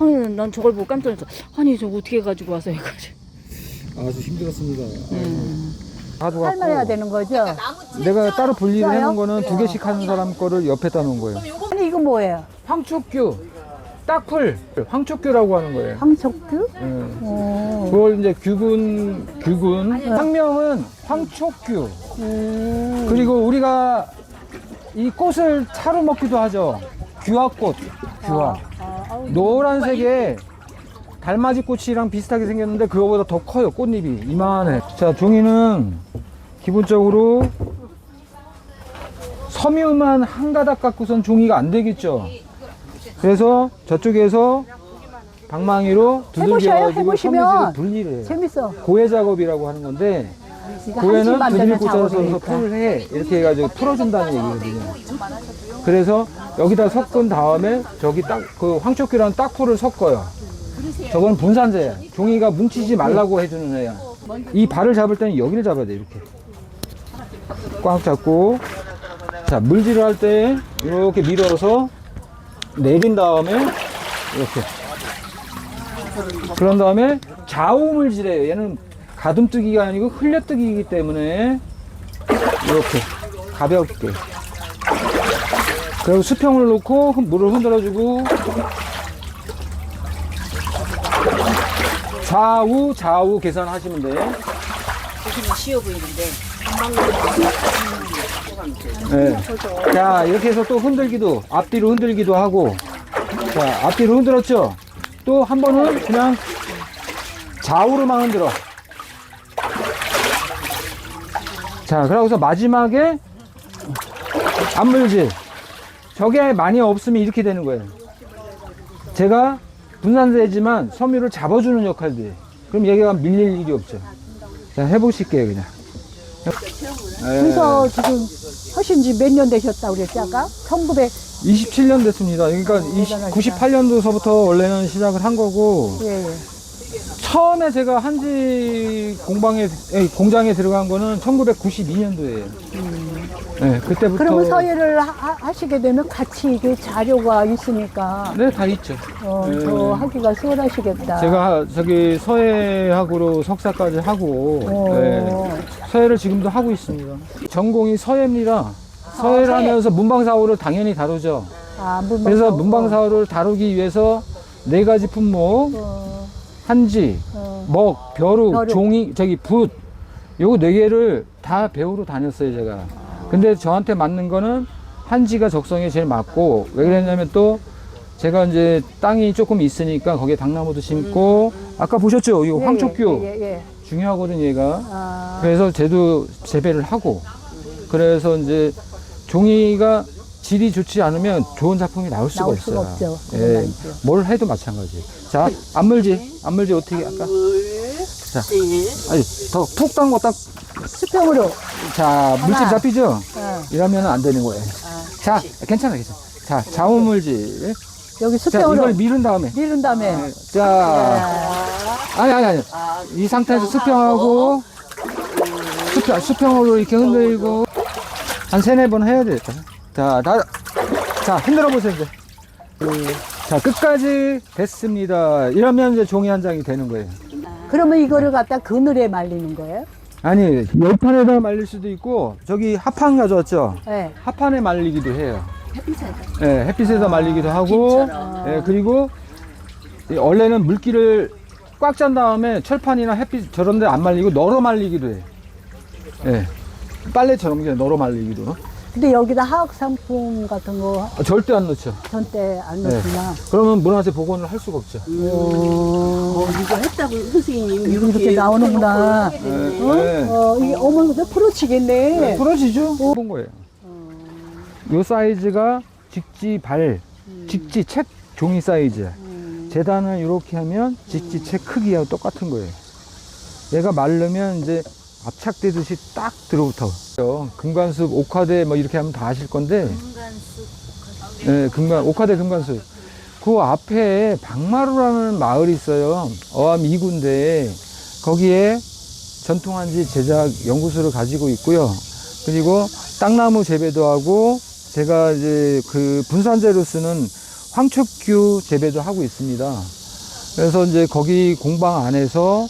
아니 난 저걸 보고 깜짝 놀랐어. 아니 저 어떻게 가지고 와서 여기까지. 아주 힘들었습니다. 음. 가져갔고 삶아야 되는 거죠? 내가 따로 분리를? 해놓은 거는 두 개씩 하는 사람 거를 옆에다 놓은 거예요. 아니 이거 뭐예요? 황초규, 딱풀, 황초규라고 하는 거예요. 황촉규? 예. 오. 그걸 이제 규군, 규군. 상명은 황초규. 음. 그리고 우리가 이 꽃을 차로 먹기도 하죠. 규화꽃, 규화. 노란색에 달맞이 꽃이랑 비슷하게 생겼는데 그거보다 더 커요 꽃잎이 이만해 자 종이는 기본적으로 섬유만 한 가닥 갖고선 종이가 안 되겠죠 그래서 저쪽에서 방망이로? 두들겨 가지고 해보시면. 섬유질을 분리를 해요 재밌어. 고해 작업이라고 하는 건데 꽂아서 작업이니까. 풀을 해. 이렇게 해가지고 풀어준다는 얘기거든요. 그래서 여기다 섞은 다음에 저기 딱 그 황초끼라는 딱풀을 섞어요. 저건 분산제야 종이가 뭉치지 말라고 해주는 애야. 이 발을 잡을 때는 여기를 잡아야 돼 이렇게. 꽉 잡고. 자 물질을 할 때 이렇게 밀어서 내린 다음에 이렇게. 그런 다음에 좌우 물질이에요. 얘는 가듬뜨기가 아니고 흘려뜨기이기 때문에 이렇게 가볍게 그리고 수평을 놓고 흔- 물을 흔들어주고 좌우 좌우 계산하시면 돼요. 보시면 쉬워 보이는데 네. 자 이렇게 해서 또 흔들기도 앞뒤로 흔들기도 하고 자 앞뒤로 흔들었죠. 또 한 번은 그냥 좌우로만 흔들어. 자 그러고서 마지막에 앞물질 저게 많이 없으면 이렇게 되는 거예요. 제가 분산세지만 섬유를 잡아주는 역할도 해요. 그럼 얘가 밀릴 일이 없죠. 자 해보실게요 그냥. 네. 그래서 지금 하신 지 몇 년 되셨다고 그랬지 아까? 1900, 27년 됐습니다. 그러니까 대단하시다. 98년도서부터 원래는 시작을 한 거고 예, 예. 처음에 제가 한지 공방에 에이, 공장에 들어간 거는 1992년도예요. 네, 그때부터 음. 그러면 서예를 하, 하시게 되면 같이 이게 자료가 있으니까 네, 다 있죠. 어, 네. 더 하기가 수월하시겠다. 제가 저기 서예학으로 석사까지 하고 어. 네, 서예를 지금도 하고 있습니다. 전공이 서예입니다. 서예를 서예. 하면서 문방사호를 당연히 다루죠. 아, 문방사. 그래서 문방사호를 다루기 위해서 네 가지 품목, 어, 한지, 어. 먹, 벼룩, 벼룩. 종이, 저기 붓, 요거 네 개를 다 배우러 다녔어요, 제가. 근데 저한테 맞는 거는 한지가 적성에 제일 맞고, 왜 그랬냐면 또 제가 이제 땅이 조금 있으니까 거기에 당나무도 심고, 아까 보셨죠? 이거 예, 황초규. 예, 예, 예. 중요하거든, 얘가. 아, 그래서 쟤도 재배를 하고, 그래서 이제 종이가 질이 좋지 않으면 좋은 작품이 나올 수가 나올 있어요. 수가 없죠. 예, 그건 아니죠. 뭘 해도 마찬가지. 자, 안물지, 안물지 어떻게 할까? 자, 아니 더 푹 담고 딱, 수평으로. 자, 물집 하나. 잡히죠? 어, 이러면 안 되는 거예요. 자, 괜찮아, 괜찮아. 자, 좌우물질. 여기 자, 수평으로 이걸 밀은 다음에. 밀은 다음에. 자, 아니, 아니, 아니. 이 상태에서 수평하고, 수평, 수평으로 이렇게 흔들고, 한 세네 번 해야 되겠다. 자, 다, 자, 흔들어 보세요, 이제. 자, 끝까지 됐습니다. 이러면 이제 종이 한 장이 되는 거예요. 그러면 이거를 갖다 그늘에 말리는 거예요? 아니, 열판에다 말릴 수도 있고, 저기 합판 가져왔죠? 네. 합판에 말리기도 해요. 예, 햇빛에다 말리기도 하고, 예, 그리고 이 원래는 물기를 꽉짠 다음에 철판이나 햇빛 저런 데 안 말리고 널어 말리기도 해. 예. 빨래처럼 그냥 널어 말리기도. 근데 여기다 화학 상품 같은 거 아, 절대 안 넣죠. 전때 안 네. 넣구나. 그러면 문화재 복원을 할 수가 없죠. 어, 이거 했다고 선생님 이렇게 나오는구나. 예, 어? 예. 어, 이게 어머, 왜 풀어치겠네. 부러지죠? 본 거예요. 요 사이즈가 직지 발, 직지 책 종이 사이즈. 재단을 이렇게 하면 직지 책 크기하고 똑같은 거예요. 얘가 마르면 이제 압착되듯이 딱 들어붙어. 금관습, 옥화대 뭐 이렇게 하면 다 아실 건데. 네, 금관, 옥화대 금관습. 그 앞에 박마루라는 마을이 있어요. 어암 2구인데 거기에 전통한지 제작 연구소를 가지고 있고요. 그리고 땅나무 재배도 하고 제가 이제 그 분산재로 쓰는 황초규 재배도 하고 있습니다. 그래서 이제 거기 공방 안에서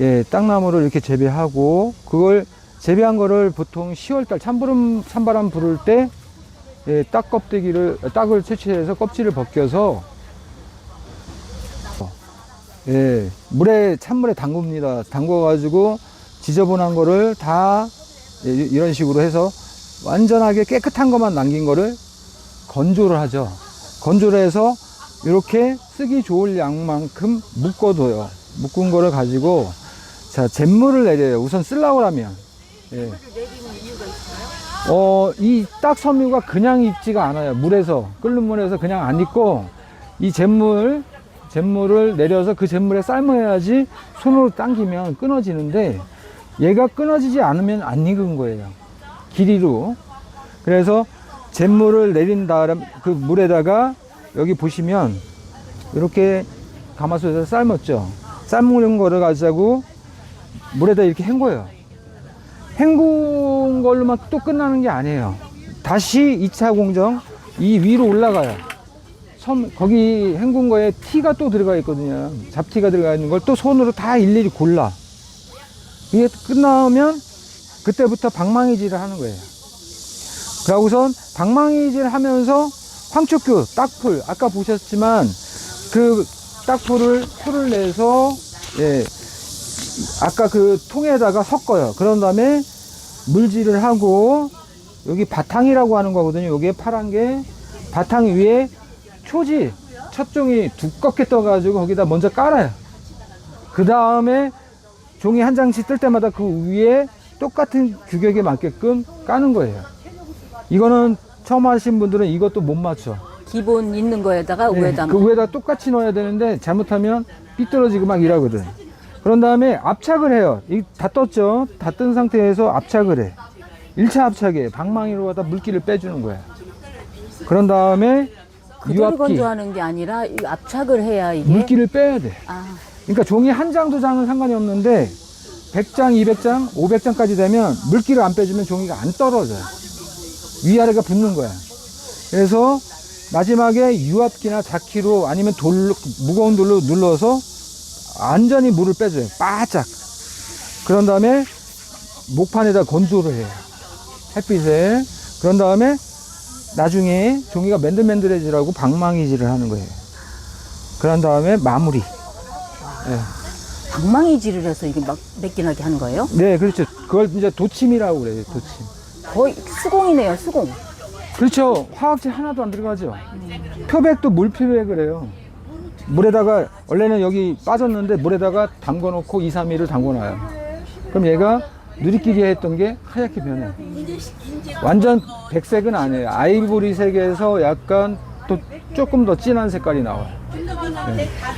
예, 땅나무를 이렇게 재배하고 그걸 재배한 거를 보통 10월달 찬바람 찬바람 불을 때 예, 땅 껍데기를 땅을 채취해서 껍질을 벗겨서 예, 물에 찬물에 담굽니다. 담궈 가지고 지저분한 거를 다 예, 이런 식으로 해서 완전하게 깨끗한 것만 남긴 거를 건조를 하죠. 건조를 해서 이렇게 쓰기 좋을 양만큼 묶어둬요. 묶은 거를 가지고 자 잿물을 내려요. 우선 쓰려고 하면 예. 어, 이 딱 섬유가 그냥 익지가 않아요. 물에서 끓는 물에서 그냥 안 익고 이 잿물 잿물을 내려서 그 잿물에 삶아야지 손으로 당기면 끊어지는데 얘가 끊어지지 않으면 안 익은 거예요. 길이로. 그래서 잿물을 내린 다음 그 물에다가 여기 보시면 이렇게 가마솥에서 삶았죠. 삶은 거를 가지고 물에다 이렇게 헹궈요. 헹군 걸로만 또 끝나는 게 아니에요. 다시 2차 공정 이 위로 올라가요. 섬 거기 헹군 거에 티가 또 들어가 있거든요. 잡티가 들어가 있는 걸 또 손으로 다 일일이 골라. 이게 끝나면 그때부터 방망이질을 하는 거예요. 그러고선 방망이질 하면서 황초규, 딱풀, 아까 보셨지만 그 딱풀을 풀을 내서 예, 아까 그 통에다가 섞어요. 그런 다음에 물질을 하고 여기 바탕이라고 하는 거거든요. 여기에 파란 게 바탕 위에 초지 첫 종이 두껍게 떠가지고 거기다 먼저 깔아요. 그 다음에 종이 한 장씩 뜰 때마다 그 위에 똑같은 규격에 맞게끔 까는 거예요. 이거는 처음 하신 분들은 이것도 못 맞춰. 기본 있는 거에다가 네, 위에다 그 위에다 똑같이 넣어야 되는데 잘못하면 삐뚤어지고 막 이러거든. 그런 다음에 압착을 해요. 이 다 떴죠? 다 뜬 상태에서 압착을 해. 1차 압착에 방망이로 갖다 물기를 빼주는 거야. 그런 다음에 그대로 유압기, 건조하는 게 아니라 이 압착을 해야 이게 물기를 빼야 돼. 아, 그러니까 종이 한 장, 두 장은 상관이 없는데 100장, 200장, 500장까지 되면 물기를 안 빼주면 종이가 안 떨어져요. 위아래가 붙는 거야. 그래서 마지막에 유압기나 자키로 아니면 돌로, 무거운 돌로 눌러서 완전히 물을 빼줘요. 바짝. 그런 다음에 목판에다 건조를 해요. 햇빛에. 그런 다음에 나중에 종이가 맨들맨들해지라고 방망이질을 하는 거예요. 그런 다음에 마무리. 예. 방망이질을 해서 이게 막 맺기나게 하는 거예요? 네, 그렇죠. 그걸 이제 도침이라고 그래요, 도침. 거의 수공이네요, 수공. 그렇죠. 화학제 하나도 안 들어가죠. 표백도 물 표백을 해요. 물에다가, 원래는 여기 빠졌는데 물에다가 담궈 놓고 2, 3일을 담궈 놔요. 그럼 얘가 누리끼리 했던 게 하얗게 변해. 완전 백색은 아니에요. 아이보리색에서 약간 또 조금 더 진한 색깔이 나와요.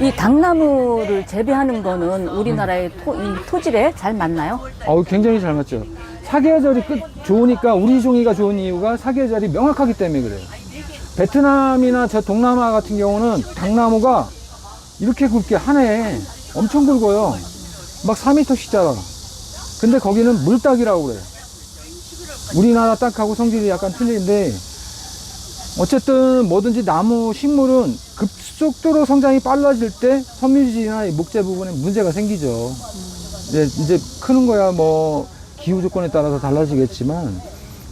이 당나무를 재배하는 거는 우리나라의 토, 이 토질에 잘 맞나요? 어우, 굉장히 잘 맞죠. 사계절이 끝 좋으니까 우리 종이가 좋은 이유가 사계절이 명확하기 때문에 그래요. 베트남이나 저 동남아 같은 경우는 당나무가 이렇게 굵게 한 해에 엄청 굵어요. 막 4m씩 자라. 근데 거기는 물딱이라고 그래요. 우리나라 딱하고 성질이 약간 틀린데 어쨌든 뭐든지 나무 식물은 급속도로 성장이 빨라질 때 섬유질이나 이 목재 부분에 문제가 생기죠. 이제, 이제 크는 거야 뭐 기후 조건에 따라서 달라지겠지만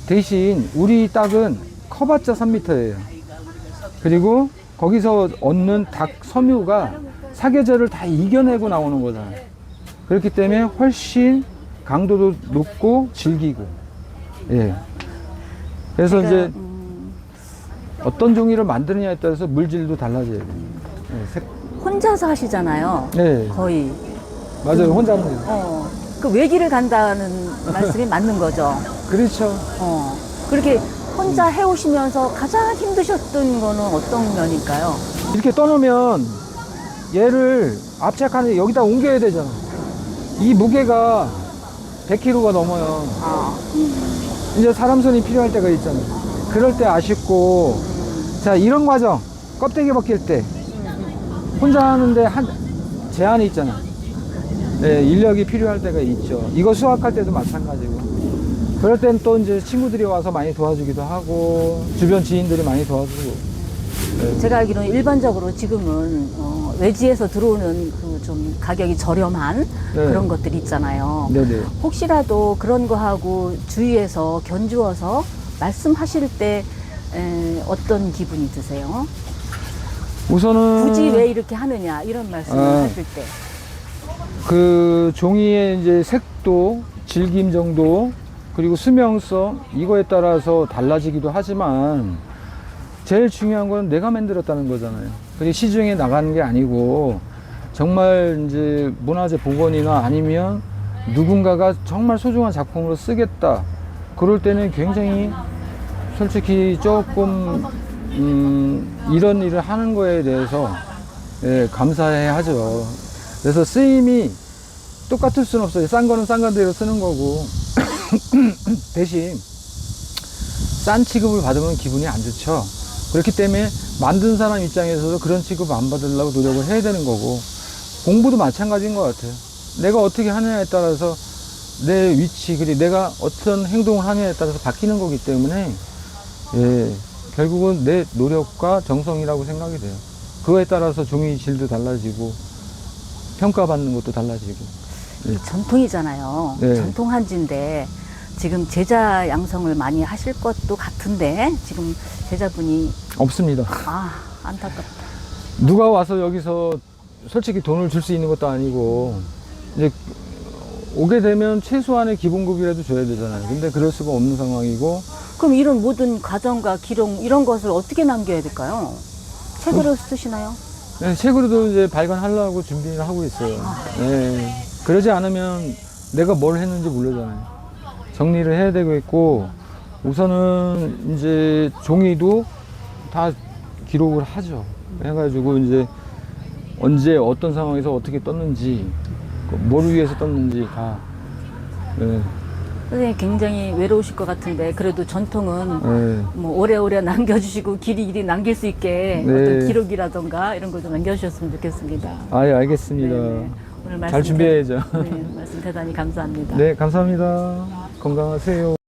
대신 우리 딱은 커봤자 3m예요. 그리고 거기서 얻는 닭 섬유가 사계절을 다 이겨내고 나오는 거잖아요. 그렇기 때문에 훨씬 강도도 높고 질기고 예. 그래서 제가, 이제 음, 어떤 종이를 만드느냐에 따라서 물질도 달라져요. 예, 색, 혼자서 하시잖아요. 네, 거의. 맞아요. 혼자 하는 거예요. 어, 그 외기를 간다는 말씀이 맞는 거죠. 그렇죠. 어, 그렇게 혼자 해오시면서 가장 힘드셨던 거는 어떤 면일까요? 이렇게 떠놓으면 얘를 압착하는 여기다 옮겨야 되잖아. 이 무게가 100kg가 넘어요. 아, 이제 사람 손이 필요할 때가 있잖아요. 그럴 때 아쉽고, 자, 이런 과정, 껍데기 벗길 때, 혼자 하는데 한, 제한이 있잖아. 네, 인력이 필요할 때가 있죠. 이거 수확할 때도 마찬가지고. 그럴 땐 또 이제 친구들이 와서 많이 도와주기도 하고, 주변 지인들이 많이 도와주고. 네. 제가 알기로는 일반적으로 지금은 어, 외지에서 들어오는 그 좀 가격이 저렴한 네. 그런 것들이 있잖아요. 네네. 혹시라도 그런 거하고 주위에서 견주어서 말씀하실 때 에, 어떤 기분이 드세요? 우선은 굳이 왜 이렇게 하느냐 이런 말씀을 아. 하실 때. 그 종이의 이제 색도, 질김 정도, 그리고 수명성 이거에 따라서 달라지기도 하지만 제일 중요한 건 내가 만들었다는 거잖아요. 그리고 시중에 나가는 게 아니고 정말 이제 문화재 복원이나 아니면 누군가가 정말 소중한 작품으로 쓰겠다. 그럴 때는 굉장히 솔직히 조금 음, 이런 일을 하는 거에 대해서 예, 감사해 하죠. 그래서 쓰임이 똑같을 수는 없어요. 싼 거는 싼 건대로 쓰는 거고 대신 싼 취급을 받으면 기분이 안 좋죠. 그렇기 때문에 만든 사람 입장에서도 그런 취급 안 받으려고 노력을 해야 되는 거고 공부도 마찬가지인 것 같아요. 내가 어떻게 하느냐에 따라서 내 위치 그리고 내가 어떤 행동을 하느냐에 따라서 바뀌는 거기 때문에 예, 결국은 내 노력과 정성이라고 생각이 돼요. 그거에 따라서 종이 질도 달라지고 평가받는 것도 달라지고 이 전통이잖아요. 네. 전통 한지인데 지금 제자 양성을 많이 하실 것도 같은데 지금 제자분이 없습니다. 아 안타깝다. 누가 와서 여기서 솔직히 돈을 줄 수 있는 것도 아니고 이제 오게 되면 최소한의 기본급이라도 줘야 되잖아요. 근데 그럴 수가 없는 상황이고 그럼 이런 모든 과정과 기록 이런 것을 어떻게 남겨야 될까요? 책으로 쓰시나요? 네, 책으로도 이제 발간하려고 준비를 하고 있어요. 네. 그러지 않으면 내가 뭘 했는지 모르잖아요. 정리를 해야 되고 있고 우선은 이제 종이도 다 기록을 하죠. 해가지고 이제 언제 어떤 상황에서 어떻게 떴는지 그 뭐를 위해서 떴는지 다. 네, 선생님 굉장히 외로우실 것 같은데 그래도 전통은 네. 뭐 오래오래 남겨주시고 길이 길이 남길 수 있게 네. 어떤 기록이라던가 이런 걸 좀 남겨주셨으면 좋겠습니다. 아 예 알겠습니다. 네, 오늘 말씀 잘 준비해야죠. 대- 네, 말씀 대단히 감사합니다. 네, 감사합니다. 건강하세요.